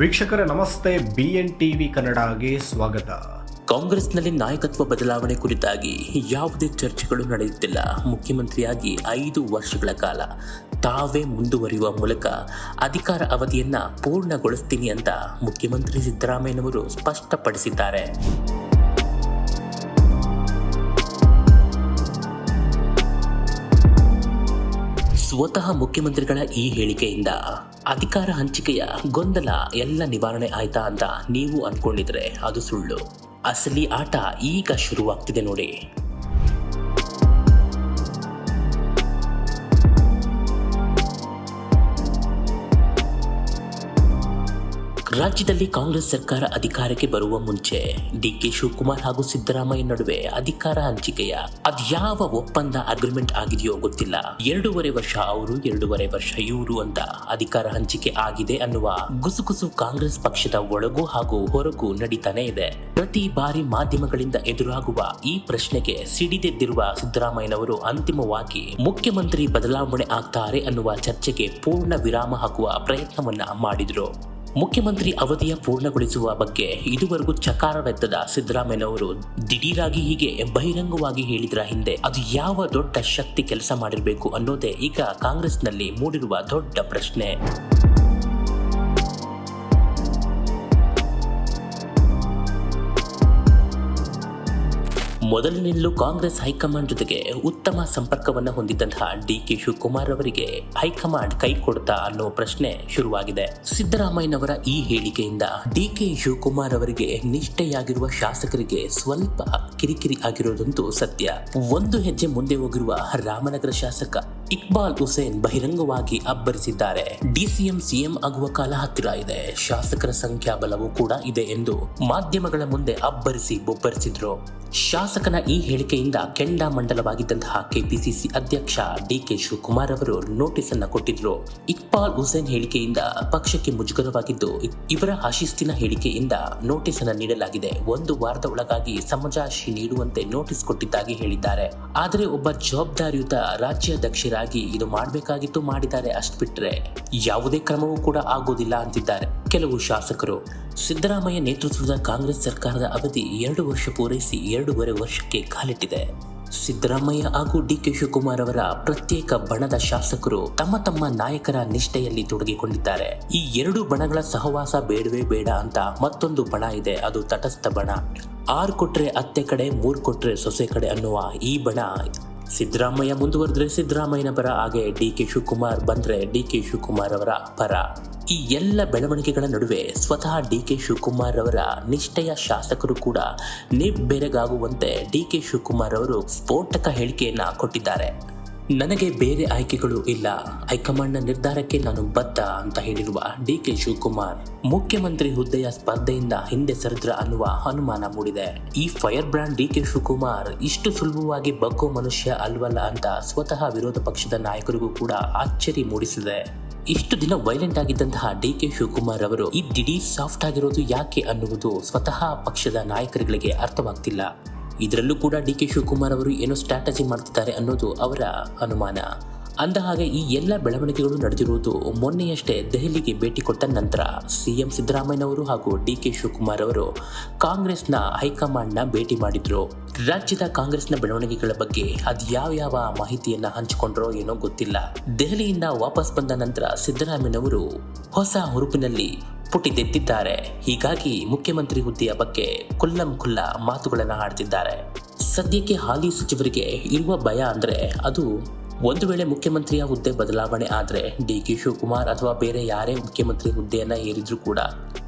ವೀಕ್ಷಕರೇ, ನಮಸ್ತೆ. B N TV ಕನ್ನಡಗೆ ಸ್ವಾಗತ. ಕಾಂಗ್ರೆಸ್ನಲ್ಲಿ ನಾಯಕತ್ವ ಬದಲಾವಣೆ ಕುರಿತಾಗಿ ಯಾವುದೇ ಚರ್ಚೆಗಳು ನಡೆಯುತ್ತಿಲ್ಲ. ಮುಖ್ಯಮಂತ್ರಿಯಾಗಿ ಐದು ವರ್ಷಗಳ ಕಾಲ ತಾವೇ ಮುಂದುವರಿಯುವ ಮೂಲಕ ಅಧಿಕಾರ ಅವಧಿಯನ್ನ ಪೂರ್ಣಗೊಳಿಸ್ತೀನಿ ಅಂತ ಮುಖ್ಯಮಂತ್ರಿ ಸಿದ್ದರಾಮಯ್ಯನವರು ಸ್ಪಷ್ಟಪಡಿಸಿದ್ದಾರೆ. ಸ್ವತಃ ಮುಖ್ಯಮಂತ್ರಿಗಳ ಈ ಹೇಳಿಕೆಯಿಂದ ಅಧಿಕಾರ ಹಂಚಿಕೆಯ ಗೊಂದಲ ಎಲ್ಲ ನಿವಾರಣೆ ಆಯ್ತಾ ಅಂತ ನೀವು ಅನ್ಕೊಂಡಿದ್ರೆ ಅದು ಸುಳ್ಳು. ಅಸಲಿ ಆಟ ಈಗ ಶುರುವಾಗ್ತಿದೆ ನೋಡಿ. ರಾಜ್ಯದಲ್ಲಿ ಕಾಂಗ್ರೆಸ್ ಸರ್ಕಾರ ಅಧಿಕಾರಕ್ಕೆ ಬರುವ ಮುಂಚೆ ಡಿ ಕೆ ಶಿವಕುಮಾರ್ ಹಾಗೂ ಸಿದ್ದರಾಮಯ್ಯ ನಡುವೆ ಅಧಿಕಾರ ಹಂಚಿಕೆಯ ಅದ್ಯಾವ ಒಪ್ಪಂದ ಅಗ್ರಿಮೆಂಟ್ ಆಗಿದೆಯೋ ಗೊತ್ತಿಲ್ಲ. ಎರಡೂವರೆ ವರ್ಷ ಅವರು, ಎರಡೂವರೆ ವರ್ಷ ಇವರು ಅಂತ ಅಧಿಕಾರ ಹಂಚಿಕೆ ಆಗಿದೆ ಅನ್ನುವ ಗುಸುಗುಸು ಕಾಂಗ್ರೆಸ್ ಪಕ್ಷದ ಒಳಗೂ ಹಾಗೂ ಹೊರಗೂ ನಡೀತಾನೆ ಇದೆ. ಪ್ರತಿ ಬಾರಿ ಮಾಧ್ಯಮಗಳಿಂದ ಎದುರಾಗುವ ಈ ಪ್ರಶ್ನೆಗೆ ಸಿಡಿದೆದ್ದಿರುವ ಸಿದ್ದರಾಮಯ್ಯನವರು ಅಂತಿಮವಾಗಿ ಮುಖ್ಯಮಂತ್ರಿ ಬದಲಾವಣೆ ಆಗ್ತಾರೆ ಅನ್ನುವ ಚರ್ಚೆಗೆ ಪೂರ್ಣ ವಿರಾಮ ಹಾಕುವ ಪ್ರಯತ್ನವನ್ನ ಮಾಡಿದ್ರು. ಮುಖ್ಯಮಂತ್ರಿ ಅವಧಿಯ ಪೂರ್ಣಗೊಳಿಸುವ ಬಗ್ಗೆ ಇದುವರೆಗೂ ಚಕಾರವೆತ್ತದ ಸಿದ್ದರಾಮಯ್ಯನವರು ದಿಢೀರಾಗಿ ಹೀಗೆ ಬಹಿರಂಗವಾಗಿ ಹೇಳಿದ್ರ ಹಿಂದೆ ಅದು ಯಾವ ದೊಡ್ಡ ಶಕ್ತಿ ಕೆಲಸ ಮಾಡಿರಬೇಕು ಅನ್ನೋದೇ ಈಗ ಕಾಂಗ್ರೆಸ್ನಲ್ಲಿ ಮೂಡಿರುವ ದೊಡ್ಡ ಪ್ರಶ್ನೆ. ಮೊದಲಿನಿಂದಲೂ ಕಾಂಗ್ರೆಸ್ ಹೈಕಮಾಂಡ್ ಜೊತೆಗೆ ಉತ್ತಮ ಸಂಪರ್ಕವನ್ನು ಹೊಂದಿದ್ದಂತಹ ಡಿ ಕೆ ಶಿವಕುಮಾರ್ ಅವರಿಗೆ ಹೈಕಮಾಂಡ್ ಕೈ ಕೊಡ್ತಾ ಅನ್ನೋ ಪ್ರಶ್ನೆ ಶುರುವಾಗಿದೆ. ಸಿದ್ದರಾಮಯ್ಯನವರ ಈ ಹೇಳಿಕೆಯಿಂದ ಡಿ ಕೆ ಶಿವಕುಮಾರ್ ಅವರಿಗೆ ನಿಷ್ಠೆಯಾಗಿರುವ ಶಾಸಕರಿಗೆ ಸ್ವಲ್ಪ ಕಿರಿಕಿರಿ ಆಗಿರೋದಂತೂ ಸತ್ಯ. ಒಂದು ಹೆಜ್ಜೆ ಮುಂದೆ ಹೋಗಿರುವ ರಾಮನಗರ ಶಾಸಕ ಇಕ್ಬಾಲ್ ಹುಸೇನ್ ಬಹಿರಂಗವಾಗಿ ಅಬ್ಬರಿಸಿದ್ದಾರೆ. ಡಿಸಿಎಂ ಸಿಎಂ ಆಗುವ ಕಾಲ ಹತ್ತಿರ ಇದೆ. ಶಾಸಕರ ಸಂಖ್ಯಾಬಲವೂ ಕೂಡ ಇದೆ ಎಂದು ಮಾಧ್ಯಮಗಳ ಮುಂದೆ ಅಬ್ಬರಿಸಿ ಬೊಬ್ಬರಿಸಿದ್ರು. ಶಾಸಕನ ಈ ಹೇಳಿಕೆಯಿಂದ ಕೆಂಡಾಮಂಡಲವಾಗಿದ್ದಂತಹ ಕೆಪಿಸಿಸಿ ಅಧ್ಯಕ್ಷ ಡಿ ಕೆ ಶಿವಕುಮಾರ್ ಅವರು ನೋಟಿಸ್ ಅನ್ನು ಕೊಟ್ಟಿದ್ರು. ಇಕ್ಬಾಲ್ ಹುಸೇನ್ ಹೇಳಿಕೆಯಿಂದ ಪಕ್ಷಕ್ಕೆ ಮುಜುಗರವಾಗಿದ್ದು ಇವರ ಅಶಿಸ್ತಿನ ಹೇಳಿಕೆಯಿಂದ ನೋಟಿಸ್ ಅನ್ನು ನೀಡಲಾಗಿದೆ. ಒಂದು ವಾರದ ಒಳಗಾಗಿ ಸಮಜಾಶಿ ನೀಡುವಂತೆ ನೋಟಿಸ್ ಕೊಟ್ಟಿದ್ದಾಗಿ ಹೇಳಿದ್ದಾರೆ. ಆದರೆ ಒಬ್ಬ ಜವಾಬ್ದಾರಿಯುತ ರಾಜ್ಯಾಧ್ಯಕ್ಷರಾಗಿ ಇದು ಮಾಡಬೇಕಾಗಿತ್ತು, ಮಾಡಿದ್ದಾರೆ ಅಷ್ಟು ಬಿಟ್ಟರೆ ಯಾವುದೇ ಕ್ರಮವೂ ಕೂಡ ಆಗೋದಿಲ್ಲ ಅಂತಿದ್ದಾರೆ. ಕೆಲವು ಶಾಸಕರು ಸಿದ್ದರಾಮಯ್ಯ ನೇತೃತ್ವದ ಕಾಂಗ್ರೆಸ್ ಸರ್ಕಾರದ ಅವಧಿ ಎರಡು ವರ್ಷ ಪೂರೈಸಿ ಎರಡೂವರೆ ವರ್ಷಕ್ಕೆ ಕಾಲಿಟ್ಟಿದೆ. ಸಿದ್ದರಾಮಯ್ಯ ಹಾಗೂ ಡಿ ಕೆ ಶಿವಕುಮಾರ್ ಅವರ ಪ್ರತ್ಯೇಕ ಬಣದ ಶಾಸಕರು ತಮ್ಮ ತಮ್ಮ ನಾಯಕರ ನಿಷ್ಠೆಯಲ್ಲಿ ತೊಡಗಿಕೊಂಡಿದ್ದಾರೆ. ಈ ಎರಡು ಬಣಗಳ ಸಹವಾಸ ಬೇಡವೇ ಬೇಡ ಅಂತ ಮತ್ತೊಂದು ಬಣ ಇದೆ, ಅದು ತಟಸ್ಥ ಬಣ. ಆರು ಕೊಟ್ರೆ ಅತ್ತೆ ಕಡೆ, ಮೂರು ಕೊಟ್ರೆ ಸೊಸೆ ಕಡೆ ಅನ್ನುವ ಈ ಬಣ ಸಿದ್ದರಾಮಯ್ಯ ಮುಂದುವರೆದ್ರೆ ಸಿದ್ದರಾಮಯ್ಯನ ಪರ, ಹಾಗೆ ಡಿ ಕೆ ಶಿವಕುಮಾರ್ ಬಂದ್ರೆ ಡಿ ಕೆ ಶಿವಕುಮಾರ್ ಅವರ ಪರ. ಈ ಎಲ್ಲ ಬೆಳವಣಿಗೆಗಳ ನಡುವೆ ಸ್ವತಃ ಡಿ ಕೆ ಶಿವಕುಮಾರ್ ಅವರ ನಿಷ್ಠೆಯ ಶಾಸಕರು ಕೂಡ ನಿಬ್ಬೆರಗಾಗುವಂತೆ ಡಿ ಕೆ ಶಿವಕುಮಾರ್ ಅವರು ಸ್ಫೋಟಕ ಹೇಳಿಕೆಯನ್ನ ಕೊಟ್ಟಿದ್ದಾರೆ. ನನಗೆ ಬೇರೆ ಆಯ್ಕೆಗಳು ಇಲ್ಲ. ಹೈಕಮಾಂಡ್ನ ನಿರ್ಧಾರಕ್ಕೆ ನಾನು ಬದ್ಧ ಅಂತ ಹೇಳಿರುವ ಡಿ ಕೆ ಶಿವಕುಮಾರ್, ಮುಖ್ಯಮಂತ್ರಿ ಹುದ್ದೆಯ ಸ್ಪರ್ಧೆಯಿಂದ ಹಿಂದೆ ಸರಿದ್ರ ಅನ್ನುವ ಅನುಮಾನ ಮೂಡಿದೆ. ಈ fire brand D K Shivakumar ಇಷ್ಟು ಸುಲಭವಾಗಿ ಬಗ್ಗೋ ಮನುಷ್ಯ ಅಲ್ವಲ್ಲ ಅಂತ ಸ್ವತಃ ವಿರೋಧ ಪಕ್ಷದ ನಾಯಕರಿಗೂ ಕೂಡ ಆಶ್ಚರ್ಯ ಮೂಡಿಸಿದೆ. ಇಷ್ಟು ದಿನ ವೈಲೆಂಟ್ ಆಗಿದ್ದಂತಹ ಡಿ ಕೆ ಶಿವಕುಮಾರ್ ಅವರು ಈ ದಿಢೀರ್ ಸಾಫ್ಟ್ ಆಗಿರೋದು ಯಾಕೆ ಅನ್ನುವುದು ಸ್ವತಃ ಪಕ್ಷದ ನಾಯಕರುಗಳಿಗೆ ಅರ್ಥವಾಗ್ತಿಲ್ಲ. ಇದರಲ್ಲೂ ಕೂಡ ಡಿ ಕೆ ಶಿವಕುಮಾರ್ ಅವರು ಏನೋ ಸ್ಟ್ರಾಟಜಿ ಮಾಡ್ತಿದ್ದಾರೆ ಅನ್ನೋದು ಅವರ ಅನುಮಾನ. ಅಂದ ಹಾಗೆ ಈ ಎಲ್ಲ ಬೆಳವಣಿಗೆಗಳು ನಡೆದಿರುವುದು ಮೊನ್ನೆಯಷ್ಟೇ ದೆಹಲಿಗೆ ಭೇಟಿ ಕೊಟ್ಟ ನಂತರ ಸಿಎಂ ಸಿದ್ದರಾಮಯ್ಯನವರು ಹಾಗೂ ಡಿ ಕೆ ಶಿವಕುಮಾರ್ ಅವರು ಕಾಂಗ್ರೆಸ್ನ ಹೈಕಮಾಂಡ್ನ ಭೇಟಿ ಮಾಡಿದ್ರು. ರಾಜ್ಯದ ಕಾಂಗ್ರೆಸ್ನ ಬೆಳವಣಿಗೆಗಳ ಬಗ್ಗೆ ಅದು ಯಾವ ಯಾವ ಮಾಹಿತಿಯನ್ನ ಹಂಚಿಕೊಂಡ್ರೋ ಏನೋ ಗೊತ್ತಿಲ್ಲ. ದೆಹಲಿಯಿಂದ ವಾಪಸ್ ಬಂದ ನಂತರ ಸಿದ್ದರಾಮಯ್ಯನವರು ಹೊಸ ಹುರುಪಿನಲ್ಲಿ ಪುಟಿದೆದ್ದಿದ್ದಾರೆ ಹೀಗಾಗಿ ಮುಖ್ಯಮಂತ್ರಿ ಹುದ್ದೆಯ ಬಗ್ಗೆ ಕುಲ್ಲಂ ಕುಲ್ಲ ಮಾತುಗಳನ್ನು ಆಡ್ತಿದ್ದಾರೆ. ಸದ್ಯಕ್ಕೆ ಹಾಲಿ ಸಚಿವರಿಗೆ ಇರುವ ಭಯ ಅಂದರೆ ಅದು ಒಂದು ವೇಳೆ ಮುಖ್ಯಮಂತ್ರಿಯ ಹುದ್ದೆ ಬದಲಾವಣೆ ಆದರೆ ಡಿ ಕೆ ಶಿವಕುಮಾರ್ ಅಥವಾ ಬೇರೆ ಯಾರೇ ಮುಖ್ಯಮಂತ್ರಿ ಹುದ್ದೆಯನ್ನು ಏರಿದ್ರು ಕೂಡ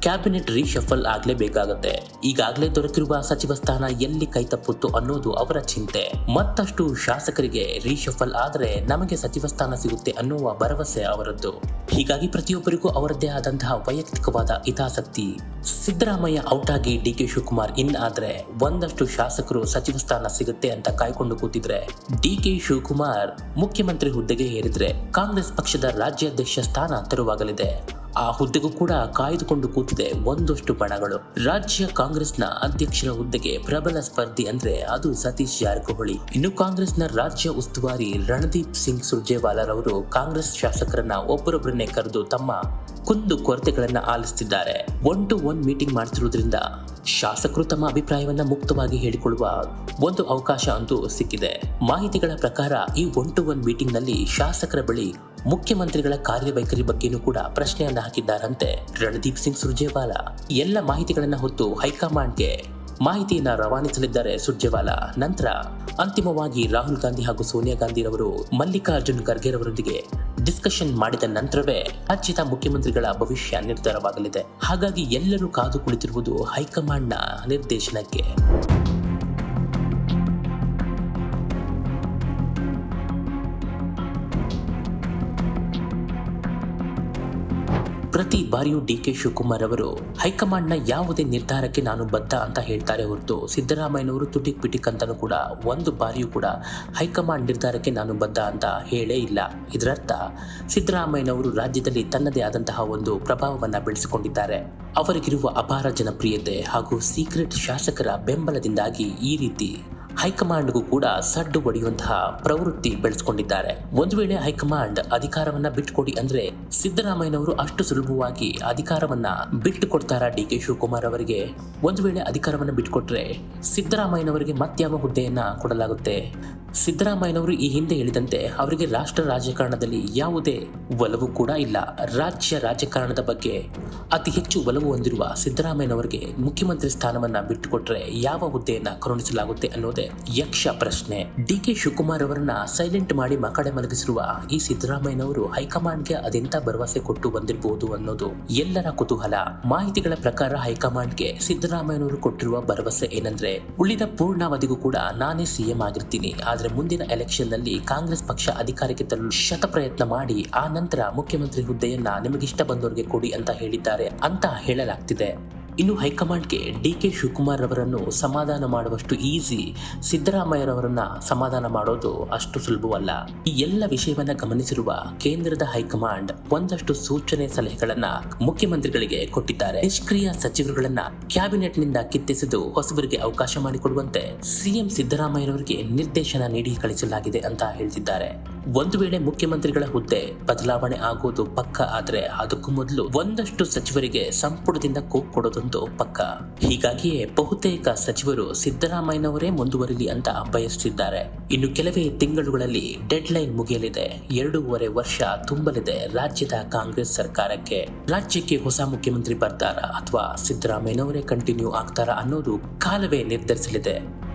ಕ್ಯಾಬಿನೆಟ್ ರೀಶಫಲ್ ಆಗಲೇಬೇಕಾಗುತ್ತೆ ಈಗಾಗಲೇ ದೊರಕಿರುವ ಸಚಿವ ಸ್ಥಾನ ಎಲ್ಲಿ ಕೈ ತಪ್ಪುತ್ತು ಅನ್ನೋದು ಅವರ ಚಿಂತೆ. ಮತ್ತಷ್ಟು ಶಾಸಕರಿಗೆ ರೀಶಫಲ್ ಆದರೆ ನಮಗೆ ಸಚಿವ ಸ್ಥಾನ ಸಿಗುತ್ತೆ ಅನ್ನುವ ಭರವಸೆ ಅವರದ್ದು. ಹೀಗಾಗಿ ಪ್ರತಿಯೊಬ್ಬರಿಗೂ ಅವರದ್ದೇ ಆದಂತಹ ವೈಯಕ್ತಿಕವಾದ ಹಿತಾಸಕ್ತಿ. ಸಿದ್ದರಾಮಯ್ಯ ಔಟ್ ಆಗಿ ಡಿ ಕೆ ಶಿವಕುಮಾರ್ ಇನ್ ಆದ್ರೆ ಒಂದಷ್ಟು ಶಾಸಕರು ಸಚಿವ ಸ್ಥಾನ ಸಿಗುತ್ತೆ ಅಂತ ಕಾಯ್ಕೊಂಡು ಕೂತಿದ್ರೆ, ಡಿ ಕೆ ಶಿವಕುಮಾರ್ ಮುಖ್ಯಮಂತ್ರಿ ಹುದ್ದೆಗೆ ಏರಿದ್ರೆ ಕಾಂಗ್ರೆಸ್ ಪಕ್ಷದ ರಾಜ್ಯಾಧ್ಯಕ್ಷ ಸ್ಥಾನ ತೆರವಾಗಲಿದೆ. ಆ ಹುದ್ದೆಗೂ ಕೂಡ ಕಾಯ್ದುಕೊಂಡು ಕೂತಿದೆ ಒಂದಷ್ಟು ಬಣಗಳು. ರಾಜ್ಯ ಕಾಂಗ್ರೆಸ್ನ ಅಧ್ಯಕ್ಷರ ಹುದ್ದೆಗೆ ಪ್ರಬಲ ಸ್ಪರ್ಧಿ ಅಂದ್ರೆ ಅದು ಸತೀಶ್ ಜಾರಕಿಹೊಳಿ. ಇನ್ನು ಕಾಂಗ್ರೆಸ್ನ ರಾಜ್ಯ ಉಸ್ತುವಾರಿ ರಣದೀಪ್ ಸಿಂಗ್ ಸುರ್ಜೇವಾಲಾರವರು ಕಾಂಗ್ರೆಸ್ ಶಾಸಕರನ್ನ ಒಬ್ಬರೊಬ್ಬರನ್ನೇ ಕರೆದು ತಮ್ಮ ಕುಂದು ಕೊರತೆಗಳನ್ನ ಆಲಿಸುತ್ತಿದ್ದಾರೆ ಒನ್ ಟು ಒನ್ ಮೀಟಿಂಗ್ ಮಾಡ್ತಿರೋದ್ರಿಂದ ಶಾಸಕರು ತಮ್ಮ ಅಭಿಪ್ರಾಯವನ್ನ ಮುಕ್ತವಾಗಿ ಹೇಳಿಕೊಳ್ಳುವ ಒಂದು ಅವಕಾಶ ಅಂತೂ ಸಿಕ್ಕಿದೆ. ಮಾಹಿತಿಗಳ ಪ್ರಕಾರ ಈ ಒನ್ ಟು ಒನ್ ಮೀಟಿಂಗ್ನಲ್ಲಿ ಶಾಸಕರ ಬಳಿ ಮುಖ್ಯಮಂತ್ರಿಗಳ ಕಾರ್ಯವೈಖರಿ ಬಗ್ಗೆಯೂ ಕೂಡ ಪ್ರಶ್ನೆಯನ್ನ ಹಾಕಿದ್ದಾರಂತೆ ರಣದೀಪ್ ಸಿಂಗ್ ಸುರ್ಜೇವಾಲಾ. ಎಲ್ಲ ಮಾಹಿತಿಗಳನ್ನ ಹೊತ್ತು ಹೈಕಮಾಂಡ್ಗೆ ಮಾಹಿತಿಯನ್ನ ರವಾನಿಸಲಿದ್ದಾರೆ ಸುರ್ಜೇವಾಲಾ. ನಂತರ ಅಂತಿಮವಾಗಿ ರಾಹುಲ್ ಗಾಂಧಿ ಹಾಗೂ ಸೋನಿಯಾ ಗಾಂಧಿ ರವರು ಮಲ್ಲಿಕಾರ್ಜುನ್ ಖರ್ಗೆ ರವರೊಂದಿಗೆ ಡಿಸ್ಕಷನ್ ಮಾಡಿದ ನಂತರವೇ ರಾಜ್ಯದ ಮುಖ್ಯಮಂತ್ರಿಗಳ ಭವಿಷ್ಯ ನಿರ್ಧಾರವಾಗಲಿದೆ. ಹಾಗಾಗಿ ಎಲ್ಲರೂ ಕಾದು ಕುಳಿತಿರುವುದು ಹೈಕಮಾಂಡ್ನ ನಿರ್ದೇಶನಕ್ಕೆ. ಪ್ರತಿ ಬಾರಿಯೂ ಡಿ ಕೆ ಶಿವಕುಮಾರ್ ಅವರು, ಹೈಕಮಾಂಡ್ನ ಯಾವುದೇ ನಿರ್ಧಾರಕ್ಕೆ ನಾನು ಬದ್ಧ ಅಂತ ಹೇಳ್ತಾರೆ ಹೊರತು ಸಿದ್ದರಾಮಯ್ಯನವರು ತುಟಿಕ್ ಪಿಟಿಕ್ ಅಂತಾನೂ ಕೂಡ, ಒಂದು ಬಾರಿಯೂ ಕೂಡ ಹೈಕಮಾಂಡ್ ನಿರ್ಧಾರಕ್ಕೆ ನಾನು ಬದ್ಧ ಅಂತ ಹೇಳೇ ಇಲ್ಲ. ಇದರರ್ಥ, ಸಿದ್ದರಾಮಯ್ಯನವರು ರಾಜ್ಯದಲ್ಲಿ ತನ್ನದೇ ಆದಂತಹ ಒಂದು ಪ್ರಭಾವವನ್ನು ಬೆಳೆಸಿಕೊಂಡಿದ್ದಾರೆ. ಅವರಿಗಿರುವ ಅಪಾರ ಜನಪ್ರಿಯತೆ ಹಾಗೂ ಸೀಕ್ರೆಟ್ ಶಾಸಕರ ಬೆಂಬಲದಿಂದಾಗಿ ಈ ರೀತಿ ಹೈಕಮಾಂಡ್ಗೂ ಕೂಡ ಸಡ್ಡು ಹೊಡೆಯುವಂತಹ ಪ್ರವೃತ್ತಿ ಬೆಳೆಸ್ಕೊಂಡಿದ್ದಾರೆ. ಒಂದು ವೇಳೆ ಹೈಕಮಾಂಡ್ ಅಧಿಕಾರವನ್ನ ಬಿಟ್ಟುಕೊಡಿ ಅಂದ್ರೆ ಸಿದ್ದರಾಮಯ್ಯನವರು ಅಷ್ಟು ಸುಲಭವಾಗಿ ಅಧಿಕಾರವನ್ನ ಬಿಟ್ಟು ಕೊಡ್ತಾರಾ ಡಿ ಕೆ ಶಿವಕುಮಾರ್ ಅವರಿಗೆ? ಒಂದು ವೇಳೆ ಅಧಿಕಾರವನ್ನ ಬಿಟ್ಟುಕೊಟ್ರೆ ಸಿದ್ದರಾಮಯ್ಯನವರಿಗೆ ಮತ್ಯಾವ ಹುದ್ದೆಯನ್ನ ಕೊಡಲಾಗುತ್ತೆ? ಸಿದ್ದರಾಮಯ್ಯನವರು ಈ ಹಿಂದೆ ಹೇಳಿದಂತೆ ಅವರಿಗೆ ರಾಷ್ಟ್ರ ರಾಜಕಾರಣದಲ್ಲಿ ಯಾವುದೇ ಒಲವು ಕೂಡ ಇಲ್ಲ. ರಾಜ್ಯ ರಾಜಕಾರಣದ ಬಗ್ಗೆ ಅತಿ ಹೆಚ್ಚು ಒಲವು ಹೊಂದಿರುವ ಸಿದ್ದರಾಮಯ್ಯನವರಿಗೆ ಮುಖ್ಯಮಂತ್ರಿ ಸ್ಥಾನವನ್ನ ಬಿಟ್ಟುಕೊಟ್ರೆ ಯಾವ ಹುದ್ದೆಯನ್ನ ಕರುಣಿಸಲಾಗುತ್ತೆ ಅನ್ನೋದೇ ಯಕ್ಷ ಪ್ರಶ್ನೆ. ಡಿ ಕೆ ಶಿವಕುಮಾರ್ ಅವರನ್ನ ಸೈಲೆಂಟ್ ಮಾಡಿ ಮಕಡೆ ಮಲಗಿಸಿರುವ ಈ ಸಿದ್ದರಾಮಯ್ಯನವರು ಹೈಕಮಾಂಡ್ಗೆ ಅದೆಂತ ಭರವಸೆ ಕೊಟ್ಟು ಬಂದಿರಬಹುದು ಅನ್ನೋದು ಎಲ್ಲರ ಕುತೂಹಲ. ಮಾಹಿತಿಗಳ ಪ್ರಕಾರ ಹೈಕಮಾಂಡ್ಗೆ ಸಿದ್ದರಾಮಯ್ಯನವರು ಕೊಟ್ಟಿರುವ ಭರವಸೆ ಏನಂದ್ರೆ, ಉಳಿದ ಪೂರ್ಣಾವಧಿಗೂ ಕೂಡ ನಾನೇ ಸಿಎಂ ಆಗಿರ್ತೀನಿ. ಆದ್ರೆ ಮುಂದಿನ ಎಲೆಕ್ಷನ್ನಲ್ಲಿ ಕಾಂಗ್ರೆಸ್ ಪಕ್ಷ ಅಧಿಕಾರಕ್ಕೆ ತರಲು ಶತ ಪ್ರಯತ್ನ ಮಾಡಿ, ಆ ನಂತರ ಮುಖ್ಯಮಂತ್ರಿ ಹುದ್ದೆಯನ್ನ ನಿಮಗಿಷ್ಟ ಬಂದವರಿಗೆ ಕೊಡಿ ಅಂತ ಹೇಳಿದ್ದಾರೆ ಅಂತ ಹೇಳಲಾಗ್ತಿದೆ. ಇನ್ನು ಹೈಕಮಾಂಡ್ಗೆ ಡಿ ಕೆ ಶಿವಕುಮಾರ್ ಅವರನ್ನು ಸಮಾಧಾನ ಮಾಡುವಷ್ಟು ಈಸಿ ಸಿದ್ದರಾಮಯ್ಯರವರನ್ನ ಸಮಾಧಾನ ಮಾಡೋದು ಅಷ್ಟು ಸುಲಭವಲ್ಲ. ಈ ಎಲ್ಲ ವಿಷಯವನ್ನ ಗಮನಿಸಿರುವ ಕೇಂದ್ರದ ಹೈಕಮಾಂಡ್ ಒಂದಷ್ಟು ಸೂಚನೆ ಸಲಹೆಗಳನ್ನ ಮುಖ್ಯಮಂತ್ರಿಗಳಿಗೆ ಕೊಟ್ಟಿದ್ದಾರೆ. ನಿಷ್ಕ್ರಿಯ ಸಚಿವರುಗಳನ್ನ ಕ್ಯಾಬಿನೆಟ್ನಿಂದ ಕಿತ್ತೆಸೆದು ಹೊಸಬರಿಗೆ ಅವಕಾಶ ಮಾಡಿಕೊಡುವಂತೆ ಸಿಎಂ ಸಿದ್ದರಾಮಯ್ಯರವರಿಗೆ ನಿರ್ದೇಶನ ನೀಡಿ ಕಳಿಸಲಾಗಿದೆ ಅಂತ ಹೇಳ್ತಿದ್ದಾರೆ. ಒಂದು ವೇಳೆ ಮುಖ್ಯಮಂತ್ರಿಗಳ ಹುದ್ದೆ ಬದಲಾವಣೆ ಆಗೋದು ಪಕ್ಕ ಆದರೆ ಅದಕ್ಕೂ ಮೊದಲು ಒಂದಷ್ಟು ಸಚಿವರಿಗೆ ಸಂಪುಟದಿಂದ ಕೂಗ್ ಕೊಡೋದೊಂದು ಪಕ್ಕ. ಹೀಗಾಗಿಯೇ ಬಹುತೇಕ ಸಚಿವರು ಸಿದ್ದರಾಮಯ್ಯನವರೇ ಮುಂದುವರಿಲಿ ಅಂತ ಬಯಸುತ್ತಿದ್ದಾರೆ ಇನ್ನು ಕೆಲವೇ ತಿಂಗಳುಗಳಲ್ಲಿ ಡೆಡ್ ಲೈನ್ ಮುಗಿಯಲಿದೆ. ಎರಡೂವರೆ ವರ್ಷ ತುಂಬಲಿದೆ ರಾಜ್ಯದ ಕಾಂಗ್ರೆಸ್ ಸರ್ಕಾರಕ್ಕೆ. ರಾಜ್ಯಕ್ಕೆ ಹೊಸ ಮುಖ್ಯಮಂತ್ರಿ ಬರ್ತಾರಾ ಅಥವಾ ಸಿದ್ದರಾಮಯ್ಯನವರೇ ಕಂಟಿನ್ಯೂ ಆಗ್ತಾರಾ ಅನ್ನೋದು ಕಾಲವೇ ನಿರ್ಧರಿಸಲಿದೆ.